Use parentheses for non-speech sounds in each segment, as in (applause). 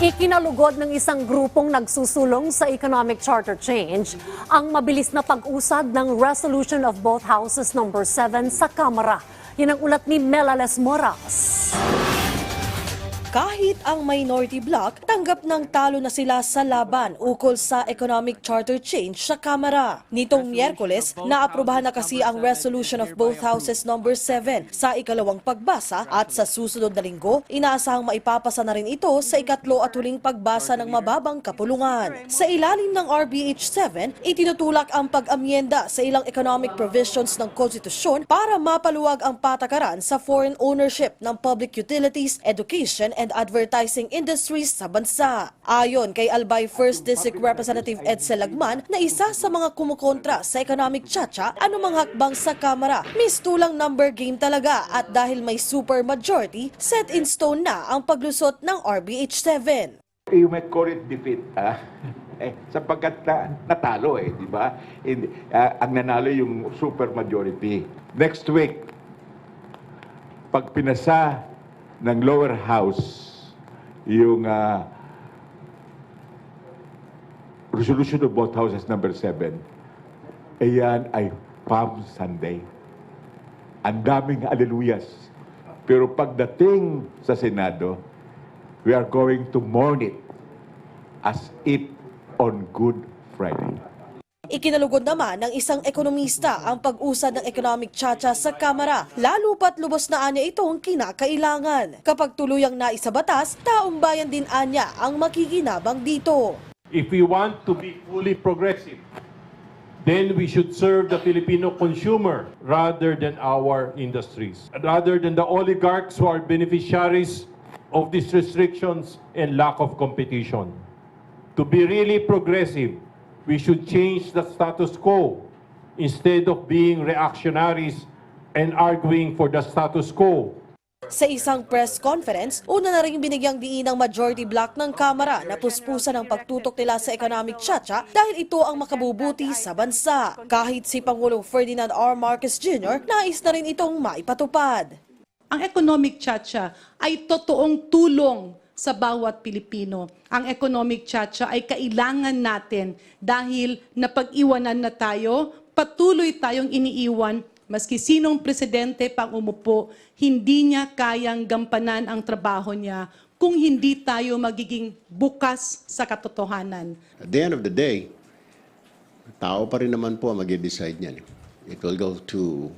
Ikinalugod ng isang grupong nagsusulong sa economic charter change ang mabilis na pag-usad ng Resolution of Both Houses number 7 sa Kamara. Yan ang ulat ni Melales Moras. Kahit ang minority bloc, tanggap ng talo na sila sa laban ukol sa economic charter change sa Kamara. Nitong Miyerkules, naaprubahan na kasi ang Resolution of Both Houses number 7 sa ikalawang pagbasa at sa susunod na linggo, inaasahang maipapasa na rin ito sa ikatlo at huling pagbasa ng mababang kapulungan. Sa ilalim ng RBH 7, itinutulak ang pag-amyenda sa ilang economic provisions ng konstitusyon para mapaluwag ang patakaran sa foreign ownership ng public utilities, education, and advertising industries sa bansa. Ayon kay Albay 1st District Representative Edsel Lagman na isa sa mga kumukontra sa economic chacha, anumang hakbang sa Kamara, mistulang number game talaga at dahil may super majority, set in stone na ang paglusot ng RBH 7. You might call it defeat, ah. (laughs) Eh, sapagkat na, natalo eh, di ba? Ah, ang nanalo yung super majority. Next week, pag pinasa ng lower house yung ah, resolution of both houses number 7, ayan ay Palm Sunday. Ang daming aleluyas. Pero pagdating sa Senado, we are going to mourn it as if on Good Friday. Ikinalugod naman ng isang ekonomista ang pag-usad ng economic chacha sa Kamara, lalo pat lubos na anya itong kinakailangan. Kapag tuluyang naisabatas, taong bayan din anya ang makikinabang dito. If we want to be fully progressive, then we should serve the Filipino consumer rather than our industries, rather than the oligarchs who are beneficiaries of these restrictions and lack of competition. To be really progressive, we should change the status quo instead of being reactionaries and arguing for the status quo. Sa isang press conference, una na rin binigyang diin ng majority bloc ng Kamara na puspusan ang pagtutok nila sa economic chacha dahil ito ang makabubuti sa bansa. Kahit si Pangulong Ferdinand R. Marcos Jr. nais na rin itong maipatupad. Ang economic chacha ay totoong tulong sa bawat Pilipino. Ang economic chacha ay kailangan natin dahil napag-iwanan na tayo, patuloy tayong iniiwan maski sinong presidente pang umupo, hindi niya kayang gampanan ang trabaho niya kung hindi tayo magiging bukas sa katotohanan. At the end of the day, tao pa rin naman po ang mag-decide niyan. It will go to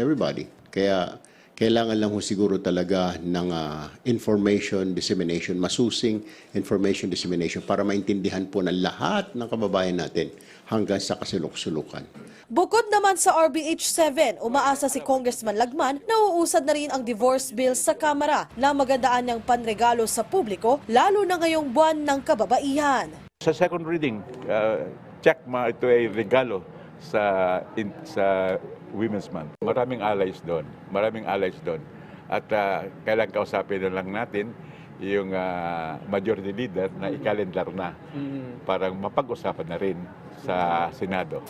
everybody. Kaya kailangan lang ho siguro talaga ng ah, information dissemination, masusing information dissemination para maintindihan po ng lahat ng kababayan natin hanggang sa kasulok-sulukan. Bukod naman sa RBH 7, umaasa si Congressman Lagman na uusad na rin ang divorce bill sa Kamara na magandaan ng panregalo sa publiko lalo na ngayong buwan ng kababaihan. Sa second reading, uh, check ma ito ay regalo sa in, sa Women's Month. Maraming allies doon. Maraming allies doon. At uh, kailangan kausapin na lang natin yung uh, majority leader na ikalendar na para mapag-usapan na rin sa Senado.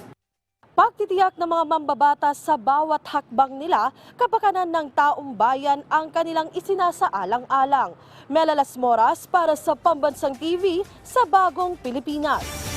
Pagtitiyak ng mga mambabatas sa bawat hakbang nila, kapakanan ng taong bayan ang kanilang isinasaalang-alang. Melalas Moras para sa Pambansang TV sa Bagong Pilipinas.